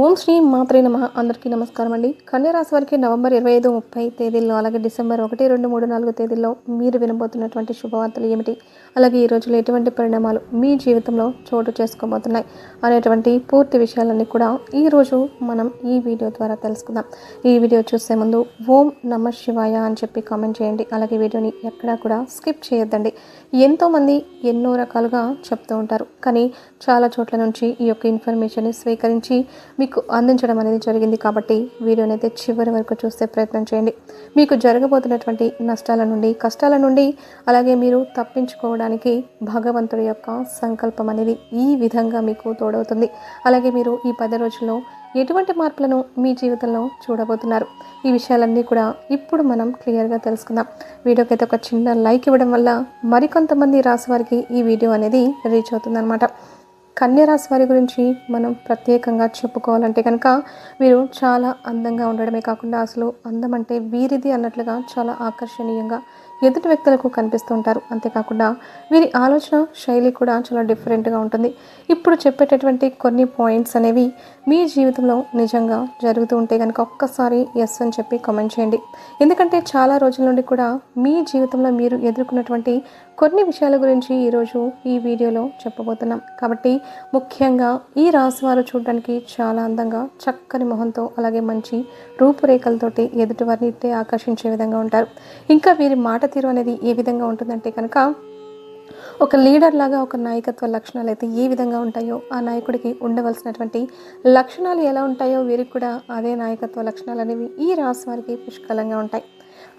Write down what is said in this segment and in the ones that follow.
ఓం శ్రీ మాత్రే నమ. అందరికీ నమస్కారం అండి. కన్యరాశి వారికి నవంబర్ ఇరవై ఐదు ముప్పై తేదీల్లో అలాగే డిసెంబర్ ఒకటి రెండు మూడు నాలుగు తేదీల్లో మీరు వినబోతున్నటువంటి శుభవార్తలు ఏమిటి? అలాగే ఈ రోజులో ఎటువంటి పరిణామాలు మీ జీవితంలో చోటు చేసుకోబోతున్నాయి? అనేటువంటి పూర్తి విషయాలన్నీ కూడా ఈ రోజు మనం ఈ వీడియో ద్వారా తెలుసుకుందాం. ఈ వీడియో చూసే ముందు ఓం నమ శివాయ అని చెప్పి కామెంట్ చేయండి. అలాగే వీడియోని ఎక్కడా కూడా స్కిప్ చేయొద్దండి. ఎంతోమంది ఎన్నో రకాలుగా చెప్తూ ఉంటారు. కానీ చాలా చోట్ల నుంచి ఈ యొక్క ఇన్ఫర్మేషన్ని స్వీకరించి మీకు అందించడం అనేది జరిగింది కాబట్టి వీడియోని అయితే చివరి వరకు చూసే ప్రయత్నం చేయండి. మీకు జరగబోతున్నటువంటి నష్టాల నుండి కష్టాల నుండి అలాగే మీరు తప్పించుకోవడానికి భగవంతుడి యొక్క సంకల్పం అనేది ఈ విధంగా మీకు తోడవుతుంది. అలాగే మీరు ఈ పది రోజుల్లో ఎటువంటి మార్పులను మీ జీవితంలో చూడబోతున్నారు? ఈ విషయాలన్నీ కూడా ఇప్పుడు మనం క్లియర్గా తెలుసుకుందాం. వీడియోకి అయితే ఒక చిన్న లైక్ ఇవ్వడం వల్ల మరికొంతమంది రాసి వారికి ఈ వీడియో అనేది రీచ్ అవుతుందన్నమాట. కన్యరాశి వారి గురించి మనం ప్రత్యేకంగా చెప్పుకోవాలంటే కనుక వీరు చాలా అందంగా ఉండడమే కాకుండా అసలు అందం అంటే వీరిది అన్నట్లుగా చాలా ఆకర్షణీయంగా ఎదుటి వ్యక్తులకు కనిపిస్తూ ఉంటారు అంతేకాకుండా వీరి ఆలోచన శైలి కూడా చాలా డిఫరెంట్గా ఉంటుంది. ఇప్పుడు చెప్పేటటువంటి కొన్ని పాయింట్స్ అనేవి మీ జీవితంలో నిజంగా జరుగుతూ ఉంటే కనుక ఒక్కసారి ఎస్ అని చెప్పి కామెంట్ చేయండి. ఎందుకంటే చాలా రోజుల నుండి కూడా మీ జీవితంలో మీరు ఎదుర్కొన్నటువంటి కొన్ని విషయాల గురించి ఈరోజు ఈ వీడియోలో చెప్పబోతున్నాం. కాబట్టి ముఖ్యంగా ఈ రాశి వారు చూడడానికి చాలా అందంగా చక్కని మొహంతో అలాగే మంచి రూపురేఖలతోటి ఎదుటివారిని ఆకర్షించే విధంగా ఉంటారు. ఇంకా వీరి మాట తీరు అనేది ఏ విధంగా ఉంటుందంటే కనుక ఒక లీడర్ లాగా ఒక నాయకత్వ లక్షణాలు అయితే ఏ విధంగా ఉంటాయో ఆ నాయకుడికి ఉండవలసినటువంటి లక్షణాలు ఎలా ఉంటాయో వీరికి కూడా అదే నాయకత్వ లక్షణాలు అనేవి ఈ రాశి వారికి పుష్కలంగా ఉంటాయి.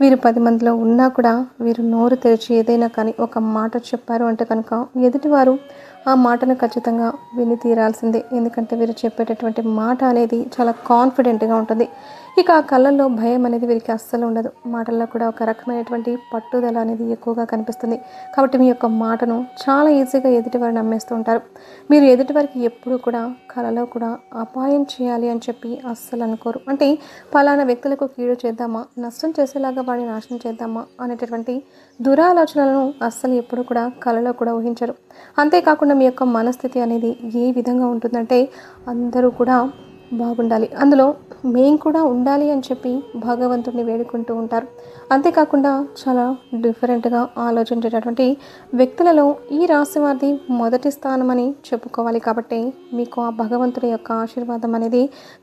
వీరు పది మందిలో ఉన్నా కూడా వీరు నోరు తెరిచి ఏదైనా కానీ ఒక మాట చెప్పారు అంటే కనుక ఎదుటివారు ఆ మాటను ఖచ్చితంగా విని తీరాల్సిందే. ఎందుకంటే వీరు చెప్పేటటువంటి మాట అనేది చాలా కాన్ఫిడెంట్గా ఉంటుంది. ఇక ఆ కళ్ళల్లో భయం అనేది వీరికి అస్సలు ఉండదు. మాటల్లో కూడా ఒక రకమైనటువంటి పట్టుదల అనేది ఎక్కువగా కనిపిస్తుంది. కాబట్టి మీ యొక్క మాటను చాలా ఈజీగా ఎదుటివారు నమ్మేస్తూ ఉంటారు. మీరు ఎదుటివారికి ఎప్పుడూ కూడా కళలో కూడా అపాయం చేయాలి అని చెప్పి అస్సలు అనుకోరు. అంటే పలానా వ్యక్తులకు కీడు చేద్దామా? నష్టం చేసేలాగా వాడిని నాశనం చేద్దామా? అనేటటువంటి దురాలోచనలను అస్సలు ఎప్పుడూ కూడా కళలో కూడా ఊహించరు. అంతేకాకుండా మీ యొక్క మనస్థితి అనేది ఏ విధంగా ఉంటుందంటే అందరూ కూడా బాగుండాలి. అందులో మేము కూడా ఉండాలి అని చెప్పి భగవంతుడిని వేడుకుంటూ ఉంటారు. అంతేకాకుండా చాలా డిఫరెంట్గా ఆలోచించేటటువంటి వ్యక్తులలో ఈ రాశి వారిది మొదటి స్థానం అని చెప్పుకోవాలి కాబట్టి మీకు ఆ భగవంతుడి యొక్క ఆశీర్వాదం అనేది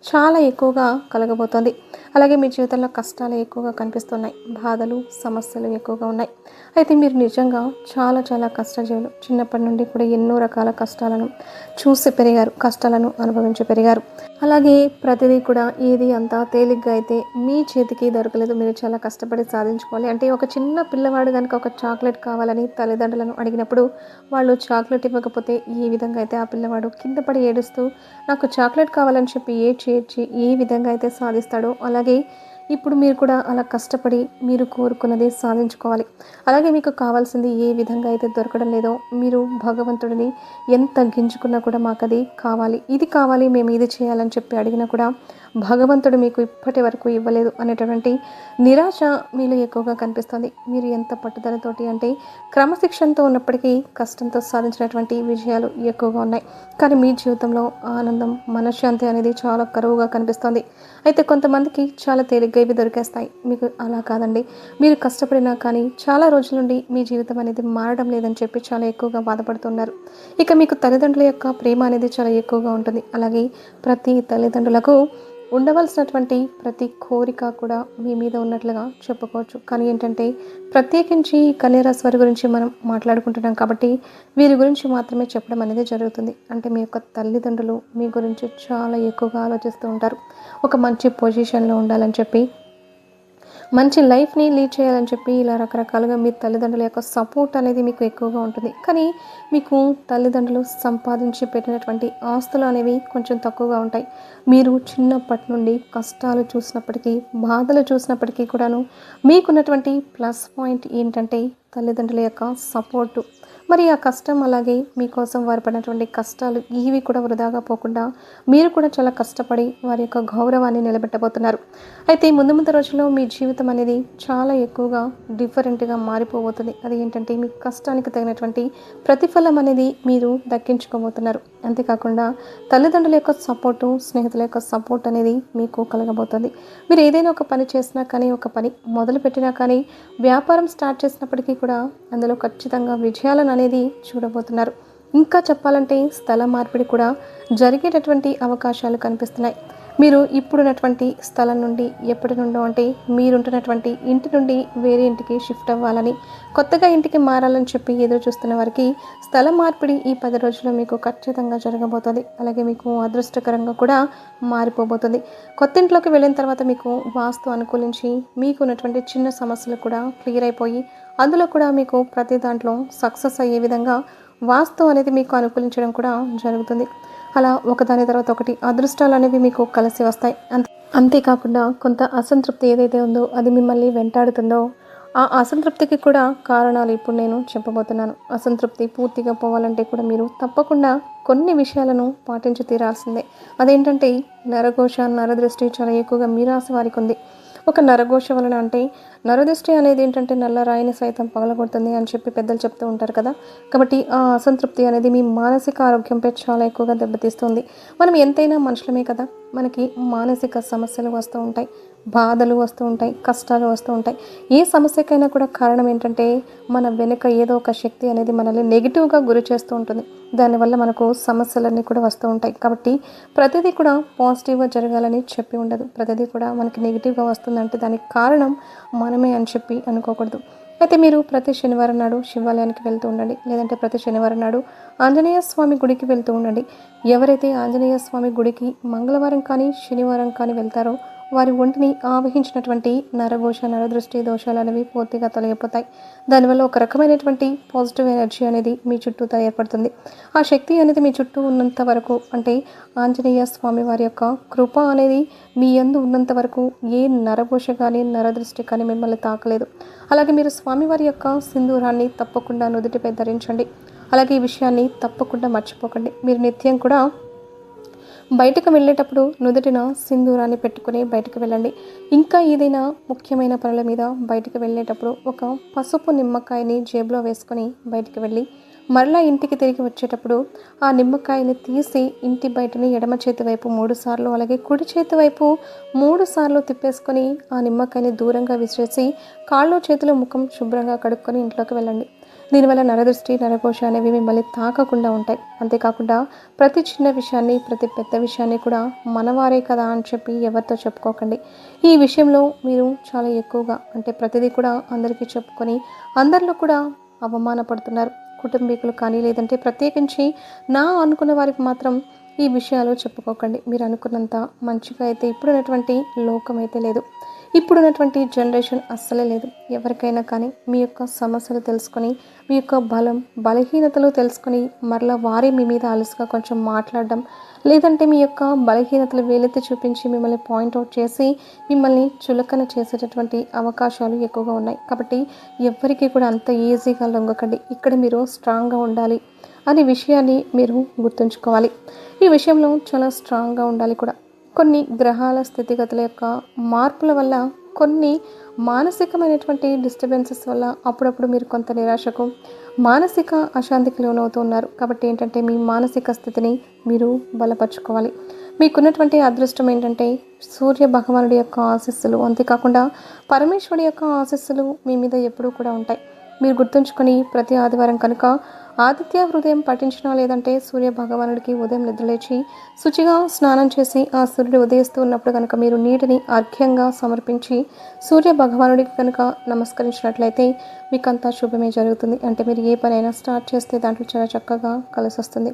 చాలా ఎక్కువగా కలగబోతోంది. అలాగే మీ జీవితంలో కష్టాలు ఎక్కువగా కనిపిస్తున్నాయి. బాధలు సమస్యలు ఎక్కువగా ఉన్నాయి. అయితే మీరు నిజంగా చాలా చాలా కష్టజీవులు. చిన్నప్పటి నుండి కూడా ఎన్నో రకాల కష్టాలను చూసి పెరిగారు. కష్టాలను అనుభవించి పెరిగారు. అలాగే ప్రతిదీ కూడా ఏది అంతా తేలిగ్గా అయితే మీ చేతికి దొరకలేదు. మీరు చాలా కష్టపడి సాధించుకోవాలి. అంటే ఒక చిన్న పిల్లవాడు కనుక ఒక చాక్లెట్ కావాలని తల్లిదండ్రులను అడిగినప్పుడు వాళ్ళు చాక్లెట్ ఇవ్వకపోతే ఏ విధంగా అయితే ఆ పిల్లవాడు కింద పడి ఏడుస్తూ నాకు చాక్లెట్ కావాలని చెప్పి ఏ చేర్చి ఏ విధంగా అయితే సాధిస్తాడో అలాగే ఇప్పుడు మీరు కూడా అలా కష్టపడి మీరు కోరుకున్నది సాధించుకోవాలి. అలాగే మీకు కావాల్సింది ఏ విధంగా అయితే దొరకడం లేదో మీరు భగవంతుడిని ఎంత గింజుకున్నా కూడా మాకు అది కావాలి. ఇది కావాలి మేము ఇది చేయాలని చెప్పి అడిగినా కూడా భగవంతుడు మీకు ఇప్పటి వరకు ఇవ్వలేదు అనేటటువంటి నిరాశ మీలో ఎక్కువగా కనిపిస్తుంది. మీరు ఎంత పట్టుదలతోటి అంటే క్రమశిక్షణతో ఉన్నప్పటికీ కష్టంతో సాధించినటువంటి విజయాలు ఎక్కువగా ఉన్నాయి. కానీ మీ జీవితంలో ఆనందం మనశ్శాంతి అనేది చాలా కరువుగా కనిపిస్తుంది. అయితే కొంతమందికి చాలా తేలిగ్గా ఇవి దొరికేస్తాయి. మీకు అలా కాదండి. మీరు కష్టపడినా కానీ చాలా రోజుల నుండి మీ జీవితం అనేది మారడం లేదని చెప్పి చాలా ఎక్కువగా బాధపడుతున్నారు. ఇక మీకు తల్లిదండ్రుల యొక్క ప్రేమ అనేది చాలా ఎక్కువగా ఉంటుంది. అలాగే ప్రతి తల్లిదండ్రులకు ఉండవలసినటువంటి ప్రతి కోరిక కూడా మీ మీద ఉన్నట్లుగా చెప్పుకోవచ్చు. కానీ ఏంటంటే ప్రత్యేకించి కన్యరాశి వారి గురించి మనం మాట్లాడుకుంటున్నాం కాబట్టి వీరి గురించి మాత్రమే చెప్పడం అనేది జరుగుతుంది. అంటే మీ యొక్క తల్లిదండ్రులు మీ గురించి చాలా ఎక్కువగా ఆలోచిస్తూ ఉంటారు. ఒక మంచి పొజిషన్లో ఉండాలని చెప్పి మంచి లైఫ్ని లీడ్ చేయాలని చెప్పి ఇలా రకరకాలుగా మీ తల్లిదండ్రుల యొక్క సపోర్ట్ అనేది మీకు ఎక్కువగా ఉంటుంది. కానీ మీకు తల్లిదండ్రులు సంపాదించి పెట్టినటువంటి ఆస్తులు అనేవి కొంచెం తక్కువగా ఉంటాయి. మీరు చిన్నప్పటి నుండి కష్టాలు చూసినప్పటికీ బాధలు చూసినప్పటికీ కూడాను మీకున్నటువంటి ప్లస్ పాయింట్ ఏంటంటే తల్లిదండ్రుల యొక్క సపోర్టు. మరి ఆ కష్టం అలాగే మీకోసం వారు పడినటువంటి కష్టాలు ఇవి కూడా వృధాగా పోకుండా మీరు కూడా చాలా కష్టపడి వారి యొక్క గౌరవాన్ని నిలబెట్టబోతున్నారు. అయితే ముందు ముందు రోజుల్లో మీ జీవితం అనేది చాలా ఎక్కువగా డిఫరెంట్గా మారిపోబోతుంది. అది ఏంటంటే మీ కష్టానికి తగినటువంటి ప్రతిఫలం అనేది మీరు దక్కించుకోబోతున్నారు. అంతేకాకుండా తల్లిదండ్రుల యొక్క సపోర్టు స్నేహితుల యొక్క సపోర్ట్ అనేది మీకు కలగబోతుంది. మీరు ఏదైనా ఒక పని చేసినా కానీ ఒక పని మొదలు పెట్టినా కానీ వ్యాపారం స్టార్ట్ చేసినప్పటికీ కూడా అందులో ఖచ్చితంగా విజయాలను అనేది చూడబోతున్నారు. ఇంకా చెప్పాలంటే స్థల మార్పిడి కూడా జరిగేటటువంటి అవకాశాలు కనిపిస్తున్నాయి. మీరు ఇప్పుడున్నటువంటి స్థలం నుండి ఎప్పటి నుండో అంటే మీరుంటున్నటువంటి ఇంటి నుండి వేరే ఇంటికి షిఫ్ట్ అవ్వాలని కొత్తగా ఇంటికి మారాలని చెప్పి ఎదురు చూస్తున్న వారికి స్థల మార్పిడి ఈ పది రోజుల్లో మీకు ఖచ్చితంగా జరగబోతుంది. అలాగే మీకు అదృష్టకరంగా కూడా మారిపోబోతుంది. కొత్త ఇంట్లోకి వెళ్ళిన తర్వాత మీకు వాస్తు అనుకూలించి మీకు ఉన్నటువంటి చిన్న సమస్యలు కూడా క్లియర్ అయిపోయి అందులో కూడా మీకు ప్రతి దాంట్లో సక్సెస్ అయ్యే విధంగా వాస్తు అనేది మీకు అనుకూలించడం కూడా జరుగుతుంది. అలా ఒకదాని తర్వాత ఒకటి అదృష్టాలు అనేవి మీకు కలిసి వస్తాయి. అంతే అంతేకాకుండా కొంత అసంతృప్తి ఏదైతే ఉందో అది మిమ్మల్ని వెంటాడుతుందో ఆ అసంతృప్తికి కూడా కారణాలు ఇప్పుడు నేను చెప్పబోతున్నాను. అసంతృప్తి పూర్తిగా పోవాలంటే కూడా మీరు తప్పకుండా కొన్ని విషయాలను పాటించి తీరాల్సిందే. అదేంటంటే నరఘోష నరదృష్టి చాలా ఎక్కువగా మీరాసి వారికి ఉంది. ఒక నరఘోష వలన అంటే నరదృష్టి అనేది ఏంటంటే నల్ల రాయిని సైతం పగలగొడుతుంది అని చెప్పి పెద్దలు చెప్తూ ఉంటారు కదా. కాబట్టి ఆ అసంతృప్తి అనేది మీ మానసిక ఆరోగ్యంపై చాలా ఎక్కువగా దెబ్బతీస్తుంది. మనం ఎంతైనా మనుషులమే కదా మనకి మానసిక సమస్యలు వస్తూ ఉంటాయి. బాధలు వస్తూ ఉంటాయి కష్టాలు వస్తూ ఉంటాయి. ఏ సమస్యకైనా కూడా కారణం ఏంటంటే మన వెనుక ఏదో ఒక శక్తి అనేది మనల్ని నెగిటివ్గా గురి చేస్తూ ఉంటుంది. దానివల్ల మనకు సమస్యలన్నీ కూడా వస్తూ ఉంటాయి. కాబట్టి ప్రతిదీ కూడా పాజిటివ్గా జరగాలని చెప్పి ఉండదు. ప్రతిదీ కూడా మనకి నెగిటివ్గా వస్తుందంటే దానికి కారణం మనమే అని చెప్పి అనుకోకూడదు. అయితే మీరు ప్రతి శనివారం నాడు శివాలయానికి వెళ్తూ ఉండండి. లేదంటే ప్రతి శనివారం నాడు ఆంజనేయ స్వామి గుడికి వెళ్తూ ఉండండి. ఎవరైతే ఆంజనేయ స్వామి గుడికి మంగళవారం కానీ శనివారం కానీ వెళ్తారో వారి ఒంటిని ఆవహించినటువంటి నరఘోష నరదృష్టి దోషాలు అనేవి పూర్తిగా తొలగిపోతాయి. దానివల్ల ఒక రకమైనటువంటి పాజిటివ్ ఎనర్జీ అనేది మీ చుట్టూతో ఏర్పడుతుంది. ఆ శక్తి అనేది మీ చుట్టూ ఉన్నంత వరకు అంటే ఆంజనేయ స్వామి వారి యొక్క కృప అనేది మీ యందు ఉన్నంత వరకు ఏ నరఘోష కానీ నరదృష్టి కానీ మిమ్మల్ని తాకలేదు. అలాగే మీరు స్వామివారి యొక్క సింధూరాన్ని తప్పకుండా నుదుటిపై ధరించండి. అలాగే ఈ విషయాన్ని తప్పకుండా మర్చిపోకండి. మీరు నిత్యం కూడా బయటకు వెళ్ళేటప్పుడు నుదుటిన సింధూరాన్ని పెట్టుకుని బయటకు వెళ్ళండి. ఇంకా ఏదైనా ముఖ్యమైన పనుల మీద బయటకు వెళ్ళేటప్పుడు ఒక పసుపు నిమ్మకాయని జేబులో వేసుకొని బయటకు వెళ్ళి మరలా ఇంటికి తిరిగి వచ్చేటప్పుడు ఆ నిమ్మకాయని తీసి ఇంటి బయటని ఎడమ చేతి వైపు మూడు సార్లు అలాగే కుడి చేతి వైపు మూడు సార్లు తిప్పేసుకొని ఆ నిమ్మకాయని దూరంగా విసిరేసి కాళ్ళు చేతులు ముఖం శుభ్రంగా కడుక్కొని ఇంట్లోకి వెళ్ళండి. దీనివల్ల నరదృష్టి నరకోశ అనేవి మిమ్మల్ని తాకకుండా ఉంటాయి. అంతేకాకుండా ప్రతి చిన్న విషయాన్ని ప్రతి పెద్ద విషయాన్ని కూడా మనవారే కదా అని చెప్పి ఎవరితో చెప్పుకోకండి. ఈ విషయంలో మీరు చాలా ఎక్కువగా అంటే ప్రతిదీ కూడా అందరికీ చెప్పుకొని అందరిలో కూడా అవమానపడుతున్నారు. కుటుంబీకులు కానీ లేదంటే ప్రత్యేకించి నా అనుకున్న వారికి మాత్రం ఈ విషయాలు చెప్పుకోకండి. మీరు అనుకున్నంత మంచిగా అయితే ఇప్పుడున్నటువంటి లోకం అయితే లేదు. ఇప్పుడున్నటువంటి జనరేషన్ అస్సలే లేదు. ఎవరికైనా కానీ మీ యొక్క సమస్యలు తెలుసుకొని మీ యొక్క బలం బలహీనతలు తెలుసుకొని మరలా వారే మీ మీద అలసిగా కొంచెం మాట్లాడడం లేదంటే మీ యొక్క బలహీనతలు వేలెత్తి చూపించి మిమ్మల్ని పాయింట్అవుట్ చేసి మిమ్మల్ని చులకన చేసేటటువంటి అవకాశాలు ఎక్కువగా ఉన్నాయి. కాబట్టి ఎవ్వరికీ కూడా అంత ఈజీగా లొంగకండి. ఇక్కడ మీరు స్ట్రాంగ్గా ఉండాలి అనే విషయాన్ని మీరు గుర్తుంచుకోవాలి. ఈ విషయంలో చాలా స్ట్రాంగ్గా ఉండాలి కూడా. కొన్ని గ్రహాల స్థితిగతుల యొక్క మార్పుల వల్ల కొన్ని మానసికమైనటువంటి డిస్టర్బెన్సెస్ వల్ల అప్పుడప్పుడు మీరు కొంత నిరాశకు మానసిక అశాంతికి లోనవుతూ ఉన్నారు. కాబట్టి ఏంటంటే మీ మానసిక స్థితిని మీరు బలపరుచుకోవాలి. మీకున్నటువంటి అదృష్టం ఏంటంటే సూర్య భగవానుడి యొక్క ఆశీస్సులు. అంతేకాకుండా పరమేశ్వరుడి యొక్క ఆశీస్సులు మీ మీద ఎప్పుడూ కూడా ఉంటాయి. మీరు గుర్తుంచుకొని ప్రతి ఆదివారం కనుక ఆదిత్య హృదయం పఠించినా లేదంటే సూర్య భగవానుడికి ఉదయం నిద్రలేచి శుచిగా స్నానం చేసి ఆ సూర్యుడు ఉదయిస్తూ ఉన్నప్పుడు కనుక మీరు నీటిని అర్ఘ్యంగా సమర్పించి సూర్య భగవానుడికి కనుక నమస్కరించినట్లయితే మీకు అంతా శుభమే జరుగుతుంది. అంటే మీరు ఏ పనైనా స్టార్ట్ చేస్తే దాంట్లో చాలా చక్కగా కలిసి వస్తుంది.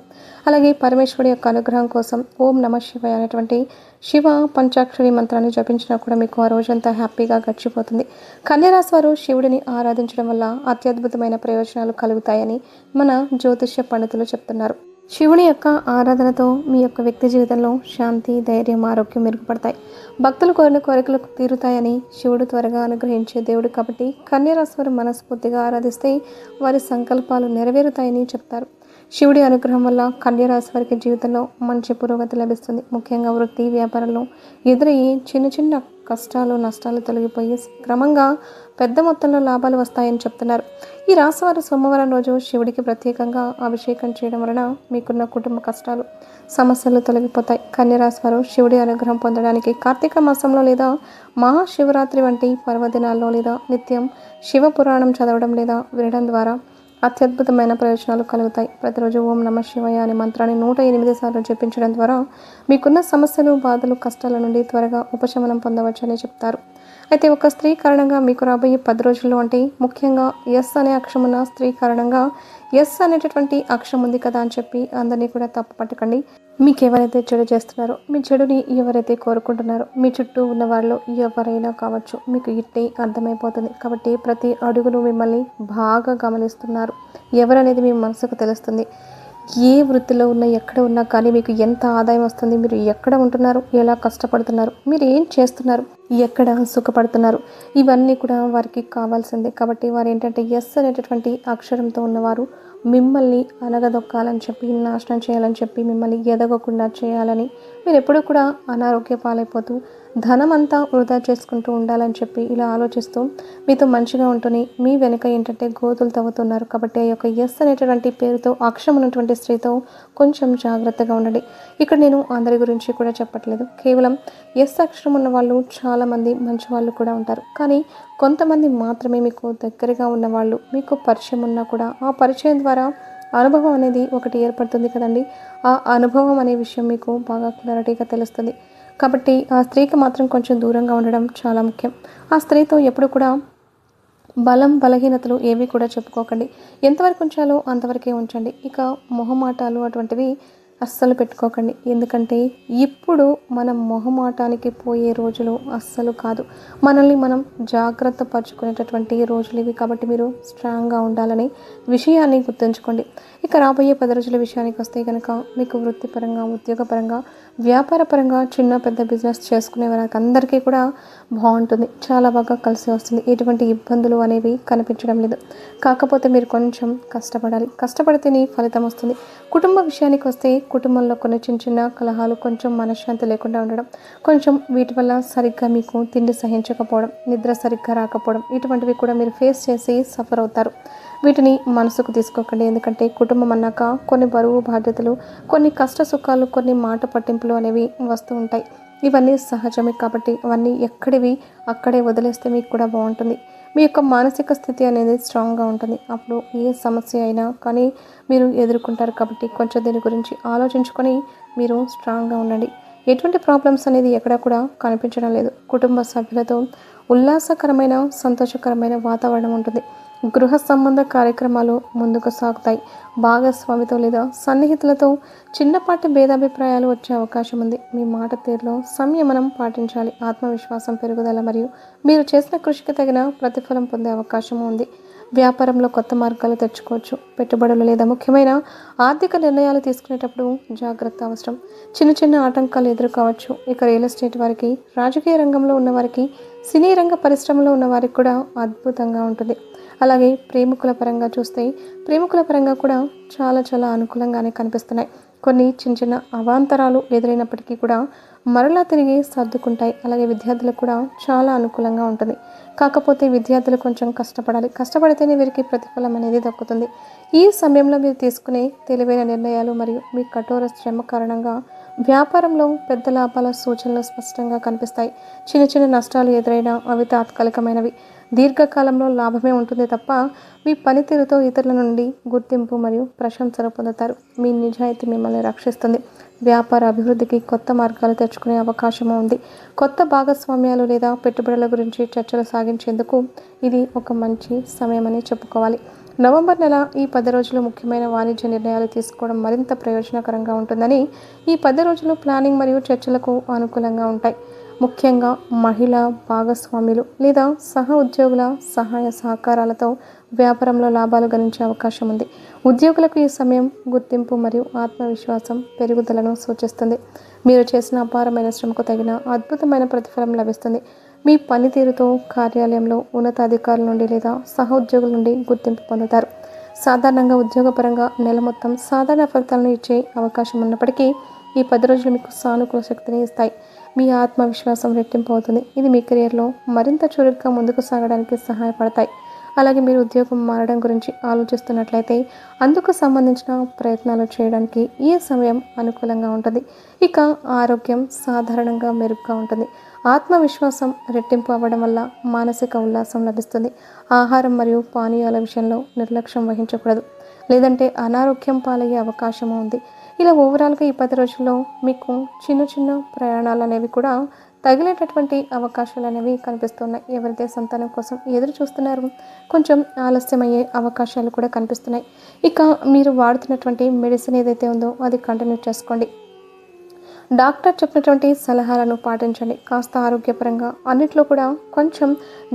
అలాగే పరమేశ్వరుడి యొక్క అనుగ్రహం కోసం ఓం నమ శివాయ అనేటువంటి శివ పంచాక్షరి మంత్రాన్ని జపించినా కూడా మీకు ఆ రోజంతా హ్యాపీగా గడిచిపోతుంది. కన్యరాశి వారు శివుడిని ఆరాధించడం వల్ల అత్యద్భుతమైన ప్రయోజనాలు కలుగుతాయని మన జ్యోతిష్య పండితులు చెప్తున్నారు. శివుని యొక్క ఆరాధనతో మీ యొక్క వ్యక్తి జీవితంలో శాంతి ధైర్యం ఆరోగ్యం మెరుగుపడతాయి. భక్తులు కోరిన కోరికలు తీరుతాయని శివుడు త్వరగా అనుగ్రహించే దేవుడు కాబట్టి కన్యరాశి వారు మనస్ఫూర్తిగా ఆరాధిస్తే వారి సంకల్పాలు నెరవేరుతాయని చెప్తారు. శివుడి అనుగ్రహం వల్ల కన్యరాశి వారికి జీవితంలో మంచి పురోగతి లభిస్తుంది. ముఖ్యంగా వృత్తి వ్యాపారంలో ఎదురయ్యే చిన్న చిన్న కష్టాలు నష్టాలు తొలగిపోయి క్రమంగా పెద్ద మొత్తంలో లాభాలు వస్తాయని చెప్తున్నారు. ఈ రాశి వారు సోమవారం రోజు శివుడికి ప్రత్యేకంగా అభిషేకం చేయడం వలన మీకున్న కుటుంబ కష్టాలు సమస్యలు తొలగిపోతాయి. కన్యరాశి వారు శివుడి అనుగ్రహం పొందడానికి కార్తీక మాసంలో లేదా మహాశివరాత్రి వంటి పర్వదినాల్లో లేదా నిత్యం శివ పురాణం చదవడం లేదా వినడం ద్వారా అత్యద్భుతమైన ప్రయోజనాలు కలుగుతాయి. ప్రతిరోజు ఓం నమ శివయ అనే మంత్రాన్ని నూట ఎనిమిది సార్లు జపించడం ద్వారా మీకున్న సమస్యలు బాధలు కష్టాల నుండి త్వరగా ఉపశమనం పొందవచ్చని చెప్తారు. అయితే ఒక స్త్రీ కారణంగా మీకు రాబోయే పది రోజుల్లో అంటే ముఖ్యంగా ఎస్ అనే అక్షమున్న స్త్రీ కారణంగా ఎస్ అనేటటువంటి అక్షం ఉంది కదా అని చెప్పి అందరినీ కూడా తప్పు పట్టకండి. మీకు ఎవరైతే చెడు చేస్తున్నారో మీ చెడుని ఎవరైతే కోరుకుంటున్నారో మీ చుట్టూ ఉన్న వాళ్ళు ఎవరైనా కావచ్చు మీకు ఇట్టే అర్థమైపోతుంది. కాబట్టి ప్రతి అడుగును మిమ్మల్ని బాగా గమనిస్తున్నారు. ఎవరనేది మీ మనసుకు తెలుస్తుంది. ఏ వృత్తిలో ఉన్నా ఎక్కడ ఉన్నా కానీ మీకు ఎంత ఆదాయం వస్తుంది మీరు ఎక్కడ ఉంటున్నారు ఎలా కష్టపడుతున్నారు మీరు ఏం చేస్తున్నారు ఎక్కడ సుఖపడుతున్నారు ఇవన్నీ కూడా వారికి కావాల్సిందే. కాబట్టి వారు ఏంటంటే ఎస్ అనేటటువంటి అక్షరంతో ఉన్నవారు మిమ్మల్ని అనగదొక్కాలని చెప్పి నాశనం చేయాలని చెప్పి మిమ్మల్ని ఎదగకుండా చేయాలని మీరు ఎప్పుడూ కూడా అనారోగ్య పాలైపోతూ ధనమంతా వృధా చేసుకుంటూ ఉండాలని చెప్పి ఇలా ఆలోచిస్తూ మీతో మంచిగా ఉంటుంది మీ వెనుక ఏంటంటే గోతులు తవ్వుతున్నారు. కాబట్టి ఆ యొక్క ఎస్ అనేటటువంటి పేరుతో అక్షం ఉన్నటువంటి స్త్రీతో కొంచెం జాగ్రత్తగా ఉండండి. ఇక్కడ నేను అందరి గురించి కూడా చెప్పట్లేదు. కేవలం ఎస్ అక్షరం ఉన్న వాళ్ళు చాలామంది మంచి వాళ్ళు కూడా ఉంటారు. కానీ కొంతమంది మాత్రమే మీకు దగ్గరగా ఉన్న వాళ్ళు మీకు పరిచయం ఉన్నా కూడా ఆ పరిచయం ద్వారా అనుభవం అనేది ఒకటి ఏర్పడుతుంది కదండి. ఆ అనుభవం అనే విషయం మీకు బాగా క్లారిటీగా తెలుస్తుంది. కాబట్టి ఆ స్త్రీకి మాత్రం కొంచెం దూరంగా ఉండడం చాలా ముఖ్యం. ఆ స్త్రీతో ఎప్పుడు కూడా బలం బలహీనతలు ఏవి కూడా చెప్పుకోకండి. ఎంతవరకు ఉంచాలో అంతవరకే ఉంచండి. ఇక మొహమాటాలు అటువంటివి అస్సలు పెట్టుకోకండి. ఎందుకంటే ఇప్పుడు మనం మొహమాటానికి పోయే రోజులు అస్సలు కాదు. మనల్ని మనం జాగ్రత్త పరుచుకునేటటువంటి రోజులు ఇవి. కాబట్టి మీరు స్ట్రాంగ్గా ఉండాలని విషయాన్ని గుర్తుంచుకోండి. ఇక రాబోయే పది రోజుల విషయానికి వస్తే కనుక మీకు వృత్తిపరంగా ఉద్యోగపరంగా వ్యాపారపరంగా చిన్న పెద్ద బిజినెస్ చేసుకునే వారికి అందరికీ కూడా బాగుంటుంది. చాలా బాగా కలిసి వస్తుంది. ఎటువంటి ఇబ్బందులు అనేవి కనిపించడం లేదు. కాకపోతే మీరు కొంచెం కష్టపడాలి. కష్టపడితేనే ఫలితం వస్తుంది. కుటుంబ విషయానికి వస్తే కుటుంబంలో కొన్ని చిన్న చిన్న కలహాలు కొంచెం మనశ్శాంతి లేకుండా ఉండడం కొంచెం వీటి వల్ల సరిగ్గా మీకు తిండి సహించకపోవడం నిద్ర సరిగ్గా రాకపోవడం ఇటువంటివి కూడా మీరు ఫేస్ చేసి సఫర్ అవుతారు. వీటిని మనసుకు తీసుకోకండి. ఎందుకంటే కుటుంబం అన్నాక కొన్ని బరువు బాధ్యతలు కొన్ని కష్ట సుఖాలు కొన్ని మాట పట్టింపులు అనేవి వస్తూ ఉంటాయి. ఇవన్నీ సహజమే కాబట్టి అవన్నీ ఎక్కడివి అక్కడే వదిలేస్తే మీకు కూడా బాగుంటుంది. మీ యొక్క మానసిక స్థితి అనేది స్ట్రాంగ్గా ఉంటుంది. అప్పుడు ఏ సమస్య అయినా కానీ మీరు ఎదుర్కొంటారు కాబట్టి కొంచెం దీని గురించి ఆలోచించుకొని మీరు స్ట్రాంగ్గా ఉండండి. ఎటువంటి ప్రాబ్లమ్స్ అనేది ఎక్కడా కూడా కనిపించడం లేదు. కుటుంబ సభ్యులతో ఉల్లాసకరమైన సంతోషకరమైన వాతావరణం ఉంటుంది. గృహ సంబంధ కార్యక్రమాలు ముందుకు సాగుతాయి. భాగస్వామితో లేదా సన్నిహితులతో చిన్నపాటి భేదాభిప్రాయాలు వచ్చే అవకాశం ఉంది. మీ మాట తీరులో సంయమనం పాటించాలి. ఆత్మవిశ్వాసం పెరుగుదల మరియు మీరు చేసిన కృషికి తగిన ప్రతిఫలం పొందే అవకాశం ఉంది. వ్యాపారంలో కొత్త మార్గాలు తెచ్చుకోవచ్చు. పెట్టుబడులు లేదా ముఖ్యమైన ఆర్థిక నిర్ణయాలు తీసుకునేటప్పుడు జాగ్రత్త అవసరం. చిన్న చిన్న ఆటంకాలు ఎదుర్కోవచ్చు. ఇక రియల్ ఎస్టేట్ వారికి రాజకీయ రంగంలో ఉన్నవారికి సినీ రంగ పరిశ్రమలో ఉన్న వారికి కూడా అద్భుతంగా ఉంటుంది. అలాగే ప్రేమికుల పరంగా చూస్తే ప్రేమికుల పరంగా కూడా చాలా చాలా అనుకూలంగానే కనిపిస్తున్నాయి. కొన్ని చిన్న చిన్న అవాంతరాలు ఎదురైనప్పటికీ కూడా మరలా తిరిగి సర్దుకుంటాయి. అలాగే విద్యార్థులకు కూడా చాలా అనుకూలంగా ఉంటుంది. కాకపోతే విద్యార్థులు కొంచెం కష్టపడాలి. కష్టపడితేనే వీరికి ప్రతిఫలం అనేది దక్కుతుంది. ఈ సమయంలో మీరు తీసుకునే తెలివైన నిర్ణయాలు మరియు మీ కఠోర శ్రమ కారణంగా వ్యాపారంలో పెద్ద లాభాల సూచనలు స్పష్టంగా కనిపిస్తాయి. చిన్న చిన్న నష్టాలు ఎదురైనా అవి తాత్కాలికమైనవి. దీర్ఘకాలంలో లాభమే ఉంటుంది తప్ప మీ పనితీరుతో ఇతరుల నుండి గుర్తింపు మరియు ప్రశంసలు పొందుతారు. మీ నిజాయితీ మిమ్మల్ని రక్షిస్తుంది. వ్యాపార అభివృద్ధికి కొత్త మార్గాలు తెచ్చుకునే అవకాశం ఉంది. కొత్త భాగస్వామ్యాలు లేదా పెట్టుబడుల గురించి చర్చలు సాగించేందుకు ఇది ఒక మంచి సమయమని చెప్పుకోవాలి. నవంబర్ నెల ఈ పది రోజులు ముఖ్యమైన వాణిజ్య నిర్ణయాలు తీసుకోవడం మరింత ప్రయోజనకరంగా ఉంటుందని ఈ పది రోజులు ప్లానింగ్ మరియు చర్చలకు అనుకూలంగా ఉంటాయి. ముఖ్యంగా మహిళా భాగస్వాములు లేదా సహ ఉద్యోగుల సహాయ సహకారాలతో వ్యాపారంలో లాభాలు గణించే అవకాశం ఉంది. ఉద్యోగులకు ఈ సమయం గుర్తింపు మరియు ఆత్మవిశ్వాసం పెరుగుదలను సూచిస్తుంది. మీరు చేసిన అపారమైన శ్రమకు తగిన అద్భుతమైన ప్రతిఫలం లభిస్తుంది. మీ పనితీరుతో కార్యాలయంలో ఉన్నతాధికారుల నుండి లేదా సహోద్యోగుల నుండి గుర్తింపు పొందుతారు. సాధారణంగా ఉద్యోగపరంగా నెల మొత్తం సాధారణ ఫలితాలను ఇచ్చే అవకాశం ఉన్నప్పటికీ ఈ పది రోజులు మీకు సానుకూల శక్తిని ఇస్తాయి. మీ ఆత్మవిశ్వాసం రెట్టింపు అవుతుంది. ఇది మీ కెరియర్లో మరింత చురుగ్గా ముందుకు సాగడానికి సహాయపడతాయి. అలాగే మీరు ఉద్యోగం మారడం గురించి ఆలోచిస్తున్నట్లయితే అందుకు సంబంధించిన ప్రయత్నాలు చేయడానికి ఈ సమయం అనుకూలంగా ఉంటుంది. ఇక ఆరోగ్యం సాధారణంగా మెరుగ్గా ఉంటుంది. ఆత్మవిశ్వాసం రెట్టింపు అవ్వడం వల్ల మానసిక ఉల్లాసం లభిస్తుంది. ఆహారం మరియు పానీయాల విషయంలో నిర్లక్ష్యం వహించకూడదు. లేదంటే అనారోగ్యం పాలయ్యే అవకాశం ఉంది. ఇలా ఓవరాల్గా ఈ పది రోజుల్లో మీకు చిన్న చిన్న ప్రయాణాలు అనేవి కూడా తగిలేటటువంటి అవకాశాలు అనేవి కనిపిస్తున్నాయి. ఎవరైతే సంతానం కోసం ఎదురు చూస్తున్నారు? కొంచెం ఆలస్యమయ్యే అవకాశాలు కూడా కనిపిస్తున్నాయి. ఇక మీరు వాడుతున్నటువంటి మెడిసిన్ ఏదైతే ఉందో అది కంటిన్యూ చేసుకోండి. డాక్టర్ చెప్పినటువంటి సలహాలను పాటించండి. కాస్త ఆరోగ్యపరంగా అన్నిట్లో కూడా కొంచెం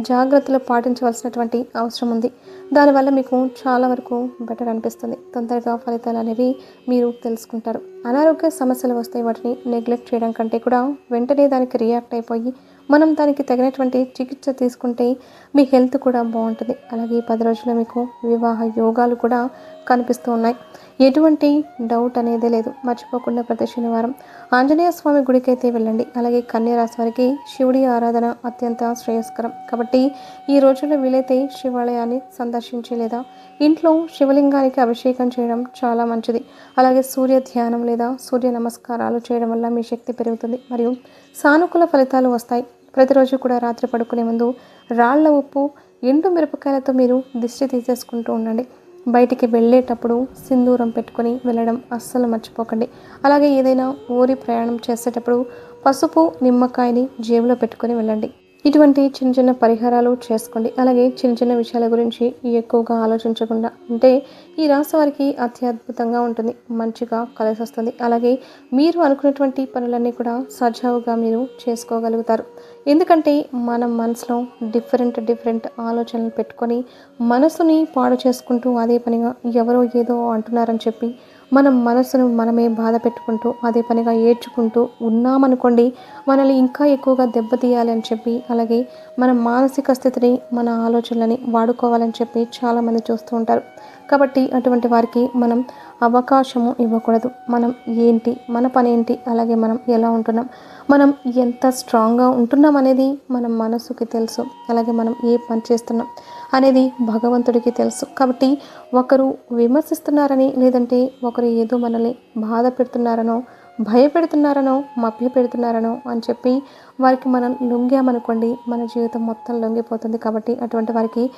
జాగ్రత్తలు పాటించవలసినటువంటి అవసరం ఉంది. దానివల్ల మీకు చాలా వరకు బెటర్ అనిపిస్తుంది. తొందరగా ఫలితాలు అనేవి మీరు తెలుసుకుంటారు. అనారోగ్య సమస్యలు వస్తే వాటిని నెగ్లెక్ట్ చేయడం కంటే కూడా వెంటనే దానికి రియాక్ట్ అయిపోయి మనం దానికి తగినటువంటి చికిత్స తీసుకుంటే మీ హెల్త్ కూడా బాగుంటుంది. అలాగే పది రోజుల్లో మీకు వివాహ యోగాలు కూడా కనిపిస్తూ ఉన్నాయి. ఎటువంటి డౌట్ అనేది లేదు. మర్చిపోకుండా ప్రతి శనివారం ఆంజనేయ స్వామి గుడికి అయితే వెళ్ళండి. అలాగే కన్యరాశి వారికి శివుడి ఆరాధన అత్యంత శ్రేయస్కరం. కాబట్టి ఈ రోజుల్లో వీలైతే శివాలయాన్ని సందర్శించి లేదా ఇంట్లో శివలింగానికి అభిషేకం చేయడం చాలా మంచిది. అలాగే సూర్య ధ్యానం లేదా సూర్య నమస్కారాలు చేయడం వల్ల మీ శక్తి పెరుగుతుంది. మరియు సానుకూల ఫలితాలు వస్తాయి. ప్రతిరోజు కూడా రాత్రి పడుకునే ముందు రాళ్ళ ఉప్పు ఎండు మిరపకాయలతో మీరు దిష్టి తీసేసుకుంటూ ఉండండి. బయటికి వెళ్ళేటప్పుడు సింధూరం పెట్టుకొని వెళ్ళడం అస్సలు మర్చిపోకండి. అలాగే ఏదైనా ఊరి ప్రయాణం చేసేటప్పుడు పసుపు నిమ్మకాయని జేబులో పెట్టుకొని వెళ్ళండి. ఇటువంటి చిన్న చిన్న పరిహారాలు చేసుకోండి. అలాగే చిన్న చిన్న విషయాల గురించి ఎక్కువగా ఆలోచించకుండా ఉంటే ఈ రాశి వారికి అత్యద్భుతంగా ఉంటుంది. మంచిగా కలిసి వస్తుంది. అలాగే మీరు అనుకున్నటువంటి పనులన్నీ కూడా సజావుగా మీరు చేసుకోగలుగుతారు. ఎందుకంటే మనం మనసులో డిఫరెంట్ డిఫరెంట్ ఆలోచనలు పెట్టుకొని మనసుని పాడు చేసుకుంటూ అదే పనిగా ఎవరో ఏదో అంటున్నారని చెప్పి మనం మనసును మనమే బాధ పెట్టుకుంటూ అదే పనిగా ఏడ్చుకుంటూ ఉన్నామనుకోండి మనల్ని ఇంకా ఎక్కువగా దెబ్బతీయాలి అని చెప్పి అలాగే మన మానసిక స్థితిని మన ఆలోచనలని వాడుకోవాలని చెప్పి చాలామంది చూస్తూ ఉంటారు. కాబట్టి అటువంటి వారికి మనం అవకాశము ఇవ్వకూడదు. మనం ఏంటి మన పని ఏంటి అలాగే మనం ఎలా ఉంటున్నాం మనం ఎంత స్ట్రాంగ్గా ఉంటున్నాం అనేది మన మనసుకి తెలుసు అలాగే మనం ఏ పని చేస్తున్నాం అనేది భగవంతుడికి తెలుసు. కాబట్టి ఒకరు విమర్శిస్తున్నారని లేదంటే ఒకరు ఏదో మనల్ని బాధ పెడుతున్నారనో భయపెడుతున్నారనో మభ్య పెడుతున్నారనో అని చెప్పి వారికి మనం లొంగామనుకోండి మన జీవితం మొత్తం లొంగిపోతుంది. కాబట్టి అటువంటి వారికి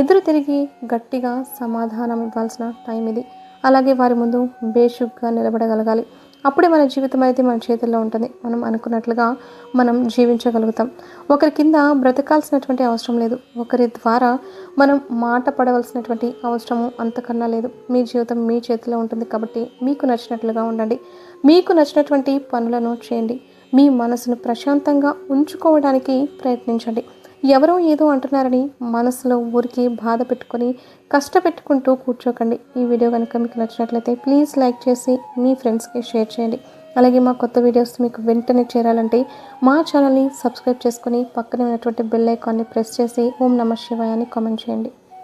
ఎదురు తిరిగి గట్టిగా సమాధానం ఇవ్వాల్సిన టైం ఇది. అలాగే వారి ముందు బేషుగ్గా నిలబడగలగాలి. అప్పుడే మన జీవితం అయితే మన చేతుల్లో ఉంటుంది. మనం అనుకున్నట్లుగా మనం జీవించగలుగుతాం. ఒకరి కింద బ్రతకాల్సినటువంటి అవసరం లేదు. ఒకరి ద్వారా మనం మాట పడవలసినటువంటి అవసరము అంతకన్నా లేదు. మీ జీవితం మీ చేతిలో ఉంటుంది కాబట్టి మీకు నచ్చినట్లుగా ఉండండి. మీకు నచ్చినటువంటి పనులను చేయండి. మీ మనసును ప్రశాంతంగా ఉంచుకోవడానికి ప్రయత్నించండి. ఎవరో ఏదో అంటున్నారని మనసులో ఊరికి బాధ పెట్టుకొని కష్టపెట్టుకుంటూ కూర్చోకండి. ఈ వీడియో కనుక మీకు నచ్చినట్లయితే ప్లీజ్ లైక్ చేసి మీ ఫ్రెండ్స్కి షేర్ చేయండి. అలాగే మా కొత్త వీడియోస్ మీకు వెంటనే చేరాలంటే మా ఛానల్ని సబ్స్క్రైబ్ చేసుకొని పక్కనే ఉన్నటువంటి బెల్ ఐకాన్ని ప్రెస్ చేసి ఓం నమ శివాయ అని కామెంట్ చేయండి.